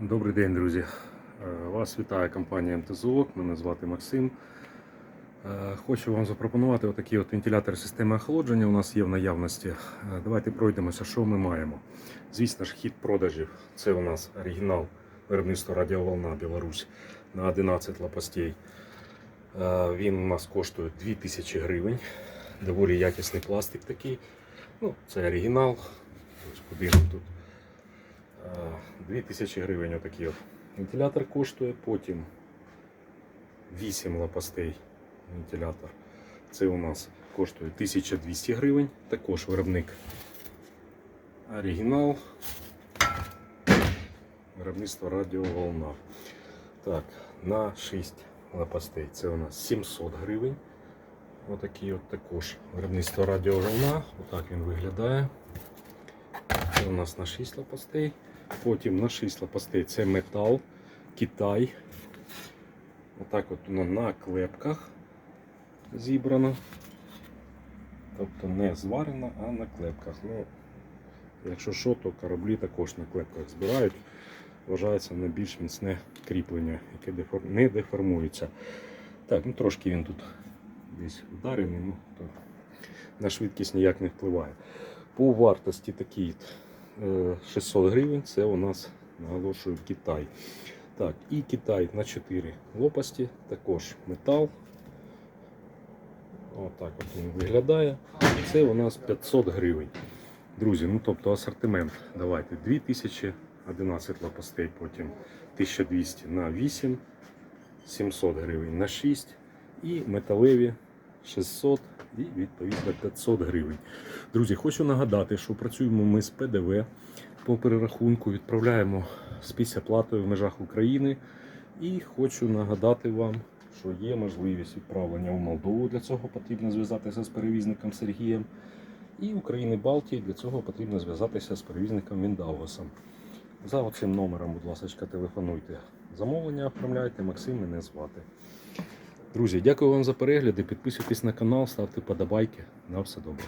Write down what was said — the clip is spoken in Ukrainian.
Добрий день, друзі. Е, Вас вітає компанія МТЗОК, мене звати Максим. Е, Хочу вам запропонувати отакий от вентилятор системи охолодження. У нас є в наявності. Е, Давайте пройдемося, що ми маємо. Звісно ж, хід продажів. Це у нас оригінал виробництва Радіоволна Білорусь на 11 лопастей. Він у нас коштує 2000 гривень. Доволі якісний пластик такий. Ну, це оригінал. Ось куди тут. Е, 2000 гривень отакий от вентилятор коштує, потім 8 лопастей вентилятор. Це у нас коштує 1200 гривень. Також виробник оригінал. Виробництво радіоволна. Так, на 6 лопастей це у нас 700 гривень. Отакий от також виробництво радіоволна. Отак він виглядає. У нас на 6 лопастей. Потім на 6 лопастей це метал, Китай. Отак от воно на клепках зібрано. Тобто не зварено, а на клепках. Ну, якщо що, то кораблі також на клепках збирають. Вважається на більш міцне кріплення, яке не деформується. Так, ну трошки він тут десь вдарений, ну, то на швидкість ніяк не впливає. По вартості такий 600 гривень, це у нас наголошую Китай. Так, і Китай на 4 лопасті, також метал. Отак от він виглядає. Це у нас 500 гривень. Друзі, ну тобто асортимент. Давайте 2000, 11 лопастей, потім 1200 на 8, 700 гривень на 6 і металеві 600 і відповідно 500 гривень. Друзі, хочу нагадати, що працюємо ми з ПДВ по перерахунку, відправляємо з післяплатою в межах України. І хочу нагадати вам, що є можливість відправлення в Молдову. Для цього потрібно зв'язатися з перевізником Сергієм. І України Балтії для цього потрібно зв'язатися з перевізником Віндаугасом. За оцим номером, будь ласка, телефонуйте. Замовлення оформляйте, Максим мене звати. Друзі, дякую вам за перегляди. Підписуйтесь на канал, ставте подобайки. На все добре.